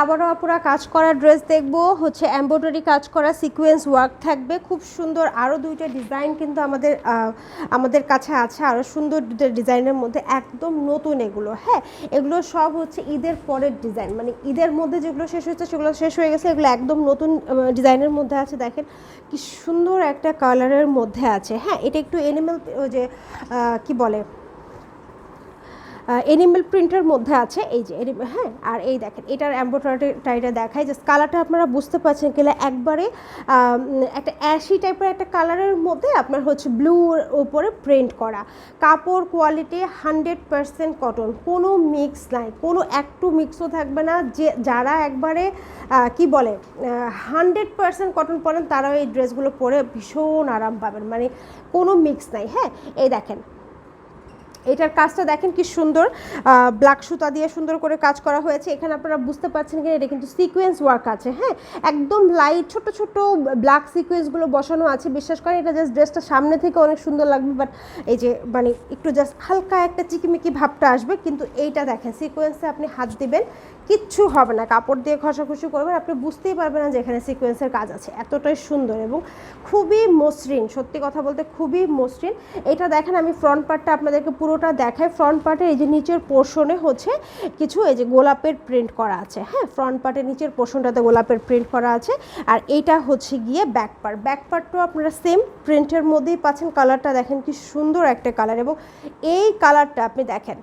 আবারও আপুরা কাজ করা ড্রেস দেখব। হচ্ছে এমব্রয়ডারি কাজ করা সিকোয়েন্স ওয়ার্ক থাকবে। খুব সুন্দর আরও দুইটা ডিজাইন কিন্তু আমাদের আমাদের কাছে আছে। আরও সুন্দর দুটো ডিজাইনের মধ্যে একদম নতুন এগুলো হ্যাঁ? এগুলো সব হচ্ছে ঈদের পরের ডিজাইন মানে ঈদের মধ্যে যেগুলো শেষ হয়েছে, সেগুলো শেষ হয়ে গেছে। এগুলো একদম নতুন ডিজাইনের মধ্যে আছে। দেখেন কি সুন্দর একটা কালারের মধ্যে আছে। হ্যাঁ এটা একটু এনিমেল যে কি বলে? এনিমেল প্রিন্টের মধ্যে আছে, এই যে animal- হ্যাঁ আর এই দেখেন, এটার এম্ব্রয়ডারিটা দেখায় জাস্ট কালারটা আপনারা বুঝতে পারছেন গেলে একবারে একটা অ্যাশি টাইপের একটা কালারের মধ্যে আপনার হচ্ছে ব্লুর উপরে প্রিন্ট করা। কাপড় কোয়ালিটি হান্ড্রেড পারসেন্ট কটন কোনো মিক্স নাই, কোনো একটু মিক্সও থাকবে না, যে, যারা একবারে কি বলে হান্ড্রেড পারসেন্ট কটন পরেন, তারাও এই ড্রেসগুলো পরে ভীষণ আরাম পাবেন মানে কোনো মিক্স নাই হ্যাঁ এই দেখেন এটার কাজটা দেখেন কি সুন্দর ব্ল্যাক সুতা দিয়ে সুন্দর করে কাজ করা হয়েছে। এখানে আপনারা বুঝতে পারছেন কিনা, এটা কিন্তু সিকোয়েন্স ওয়ার্ক আছে হ্যাঁ? একদম লাইট ছোট ছোট ব্ল্যাক সিকোয়েন্সগুলো বসানো আছে। বিশ্বাস করেন, এটা জাস্ট ড্রেসটা সামনে থেকে অনেক সুন্দর লাগবে বাট এই যে মানে একটু জাস্ট হালকা একটা চিকিমিকি ভাবটা আসবে। কিন্তু এইটা দেখেন সিকোয়েন্সে আপনি হাত দিবেন, কিচ্ছু হবে না। কাপড় দিয়ে ঘষাঘষি করবেন, আপনি বুঝতেই পারবেন না যে এখানে সিকোয়েন্সের কাজ আছে। এতটাই সুন্দর এবং খুবই মসৃণ, সত্যি কথা বলতে খুবই মসৃণ। এটা দেখেন, আমি ফ্রন্ট পার্টটা আপনাদেরকে পুরোটা দেখাই ফ্রন্ট পার্টের এই যে নিচের পোর্শনে হচ্ছে কিছু এই যে গোলাপের প্রিন্ট করা আছে। হ্যাঁ ফ্রন্ট পার্টের নিচের পোর্শনটাতে গোলাপের প্রিন্ট করা আছে। আর এইটা হচ্ছে গিয়ে ব্যাক পার্ট ব্যাক পার্টটাও আপনারা সেম প্রিন্টের মধ্যেই পাচ্ছেন। কালারটা দেখেন কি সুন্দর একটা কালার এবং এই কালারটা আপনি দেখেন,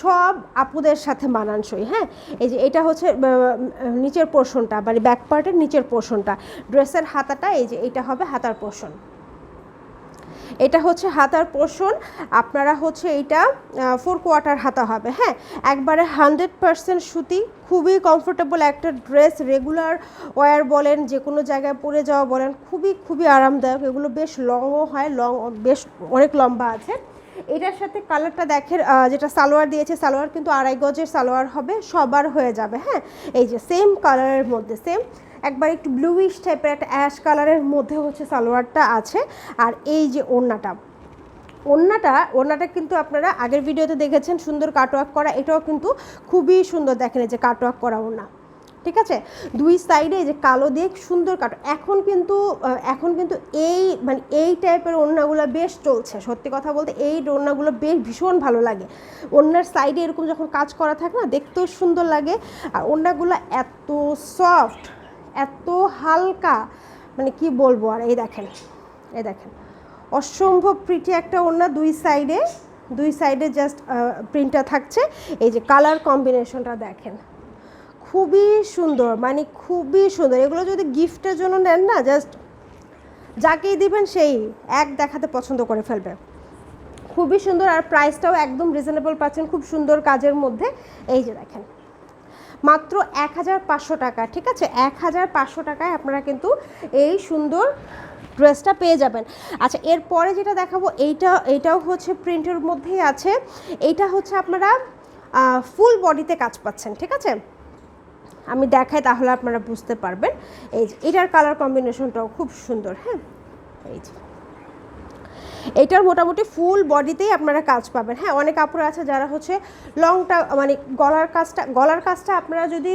সব আপুদের সাথে মানানসই। হ্যাঁ এই যে এটা হচ্ছে নিচের পোর্শনটা মানে ব্যাক পার্টের নিচের পোর্শনটা ড্রেসের হাতাটা এই যে এটা হবে হাতার পোর্শন এটা হচ্ছে হাতার পোর্শন আপনারা হচ্ছে এটা ফোর কোয়ার্টার হাতা হবে হ্যাঁ? একবারে হান্ড্রেড পারসেন্ট সুতি, খুবই কমফোর্টেবল একটা ড্রেস রেগুলার ওয়ার বলেন যে কোনো জায়গায় পরে যাওয়া বলেন, খুবই খুবই আরামদায়ক, এগুলো বেশ লংও হয় লং বেশ অনেক লম্বা আছে। এটার সাথে কালারটা দেখেন যেটা সালোয়ার দিয়েছে, সালোয়ার কিন্তু আড়াই গজের সালোয়ার হবে, সবার হয়ে যাবে হ্যাঁ? এই যে সেম কালারের মধ্যে সেম একবার একটু ব্লুইশ টাইপের একটা অ্যাশ কালারের মধ্যে হচ্ছে সালোয়ারটা আছে। আর এই যে ওড়নাটা ওড়নাটা ওড়নাটা কিন্তু আপনারা আগের ভিডিওতে দেখেছেন, সুন্দর কাটওয়ার্ক করা, এটাও কিন্তু খুবই সুন্দর দেখেন, এই যে কাটওয়ার্ক করা ওড়না। ঠিক আছে? দুই সাইডে যে কালো দিয়ে সুন্দর কাটো। এখন কিন্তু এখন কিন্তু এই মানে এই টাইপের ওড়নাগুলো বেশ চলছে। সত্যি কথা বলতে এই ওড়নাগুলো বেশ ভীষণ ভালো লাগে। ওড়নার সাইডে এরকম যখন কাজ করা থাকে না, দেখতেও সুন্দর লাগে। আর ওড়নাগুলো এত সফট এত হালকা মানে কি বলব আর, এই দেখেন এই দেখেন। অসম্ভব প্রিটি একটা ওড়না দুই সাইডে দুই সাইডে জাস্ট প্রিন্টটা থাকছে। এই যে কালার কম্বিনেশনটা দেখেন। খুবই সুন্দর মানে খুবই সুন্দর। এগুলো যদি গিফটের জন্য নেন না জাস্ট যাকেই দিবেন সেই এক দেখাতে পছন্দ করে ফেলবে। খুবই সুন্দর আর প্রাইসটাও একদম রিজনেবল পাচ্ছেন খুব সুন্দর কাজের মধ্যে। এই যে দেখেন, মাত্র এক হাজার পাঁচশো টাকা, ঠিক আছে? এক হাজার পাঁচশো টাকায় আপনারা কিন্তু এই সুন্দর ড্রেসটা পেয়ে যাবেন। আচ্ছা এরপরে যেটা দেখাবো, এইটা এইটাও হচ্ছে প্রিন্টের মধ্যেই আছে। এইটা হচ্ছে আপনারা ফুল বডিতে কাজ পাচ্ছেন, ঠিক আছে? আমি দেখাই তাহলে আপনারা বুঝতে পারবেন। এই যে, এটার কালার কম্বিনেশনটাও খুব সুন্দর হ্যাঁ? এই যে। এটার মোটামুটি ফুল বডিতেই আপনারা কাজ পাবেন। হ্যাঁ অনেক কাপড় আছে যারা হচ্ছে লংটা মানে গলার কাজটা গলার কাজটা আপনারা যদি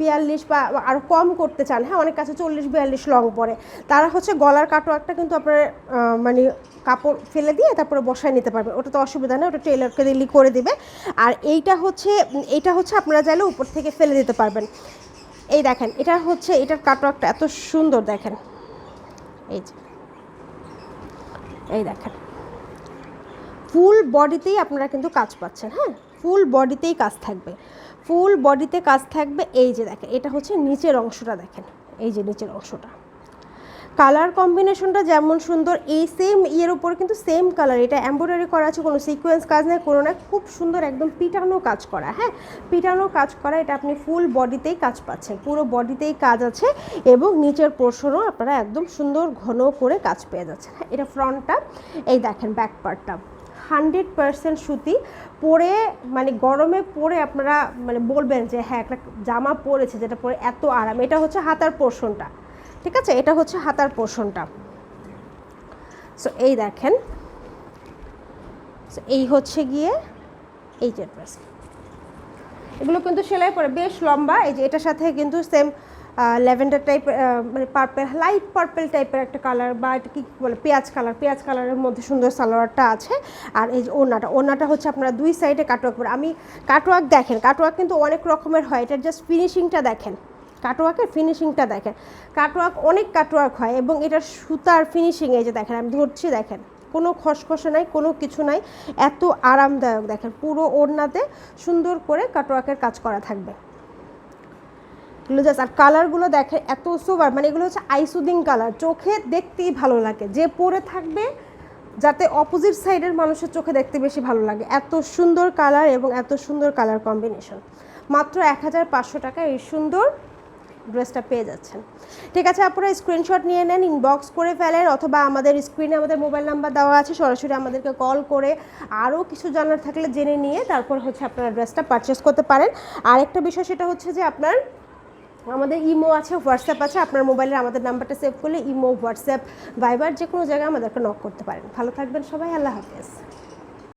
বিয়াল্লিশ বা আরও কম করতে চান হ্যাঁ অনেক কাছে চল্লিশ, বিয়াল্লিশ লং পরে, তারা হচ্ছে গলার কাটোয়ারটা কিন্তু আপনার মানে কাপড় ফেলে দিয়ে তারপরে বসায় নিতে পারবেন ওটা তো অসুবিধা নেই ওটা টেলারকে দিলি করে দিবে। আর এইটা হচ্ছে এইটা হচ্ছে আপনারা চাইলে উপর থেকে ফেলে দিতে পারবেন। এই দেখেন, এটা হচ্ছে, এটার কাটোয়ারটা এত সুন্দর দেখেন। এই যে, এই দেখেন। ফুল বডিতেই আপনারা কিন্তু কাজ পাচ্ছেন হ্যাঁ? ফুল বডিতেই কাজ থাকবে। ফুল বডিতে কাজ থাকবে, এই যে দেখেন, এটা হচ্ছে নিচের অংশটা দেখেন। এই যে নিচের অংশটা। কালার কম্বিনেশনটা যেমন সুন্দর, এই সেম ইয়ের উপর কিন্তু সেম কালার এটা এম্ব্রয়ডারি করা আছে, কোনো সিকোয়েন্স কাজ নেই, কোনো না খুব সুন্দর একদম পিটানো কাজ করা হ্যাঁ? পিটানো কাজ করা, এটা আপনি ফুল বডিতেই কাজ পাচ্ছেন, পুরো বডিতেই কাজ আছে এবং নিচের পোর্শনও আপনারা একদম সুন্দর ঘন করে কাজ পেয়ে যাচ্ছেন হ্যাঁ? এটা ফ্রন্টটা এই দেখেন ব্যাক পার্টটা হান্ড্রেড পারসেন্ট সুতি, পরে মানে গরমে পরে আপনারা মানে বলবেন যে হ্যাঁ একটা জামা পরেছে যেটা পরে এত আরাম, এটা হচ্ছে হাতার পোর্শনটা ঠিক আছে? এটা হচ্ছে হাতার পোর্শনটা সো এই দেখেন। এই হচ্ছে গিয়ে এই যে ড্রেস এগুলো কিন্তু সেলাই পরে বেশ লম্বা। এই যে এটার সাথে কিন্তু সেম ল্যাভেন্ডার টাইপ মানে পার্পেল লাইট পার্পেল টাইপের একটা কালার বা এটা কি বলে, পেঁয়াজ কালার পেঁয়াজ কালারের মধ্যে সুন্দর সালোয়ারটা আছে। আর এই যে ওনাটা ওনাটা হচ্ছে আপনারা দুই সাইডে কাটওয়ার্ক করে। আমি কাটওয়ার্ক দেখেন কাটওয়ার্ক কিন্তু অনেক রকমের হয়। এটার জাস্ট ফিনিশিংটা দেখেন। কাটওয়ার্কের ফিনিশিংটা দেখেন। কাটওয়ার্ক অনেক কাটওয়ার্ক হয় এবং এটার সুতার ফিনিশিং এই যে দেখেন, আমি ধরছি দেখেন। কোনো খসখসে নাই, কোনো কিছু নাই, এত আরামদায়ক দেখেন। পুরো ওড়নাতে সুন্দর করে কাটওয়ার্কের কাজ করা থাকবে। এগুলো জাস্ট আর কালারগুলো দেখে এত সোবার মানে এগুলো হচ্ছে আইসুদিং কালার চোখে দেখতেই ভালো লাগে। যে পরে থাকবে, যাতে অপোজিট সাইডের মানুষের চোখে দেখতে বেশি ভালো লাগে। এত সুন্দর কালার এবং এত সুন্দর কালার কম্বিনেশন মাত্র এক হাজার পাঁচশো টাকা এই সুন্দর ড্রেসটা পেয়ে যাচ্ছেন। ঠিক আছে আপনারা স্ক্রিনশট নিয়ে নেন ইনবক্স করে ফেলেন, অথবা আমাদের স্ক্রিনে আমাদের মোবাইল নাম্বার দেওয়া আছে, সরাসরি আমাদেরকে কল করে আরও কিছু জানার থাকলে জেনে নিয়ে তারপর হচ্ছে আপনারা ড্রেসটা পারচেস করতে পারেন। আরেকটা বিষয় সেটা হচ্ছে যে আপনার, আমাদের ইমো আছে, হোয়াটসঅ্যাপ আছে, আপনার মোবাইলে আমাদের নাম্বারটা সেভ করলে ইমো, হোয়াটসঅ্যাপ, ভাইবার যে কোনো জায়গায় আমাদেরকে নক করতে পারেন। ভালো থাকবেন সবাই, আল্লাহ হাফেজ।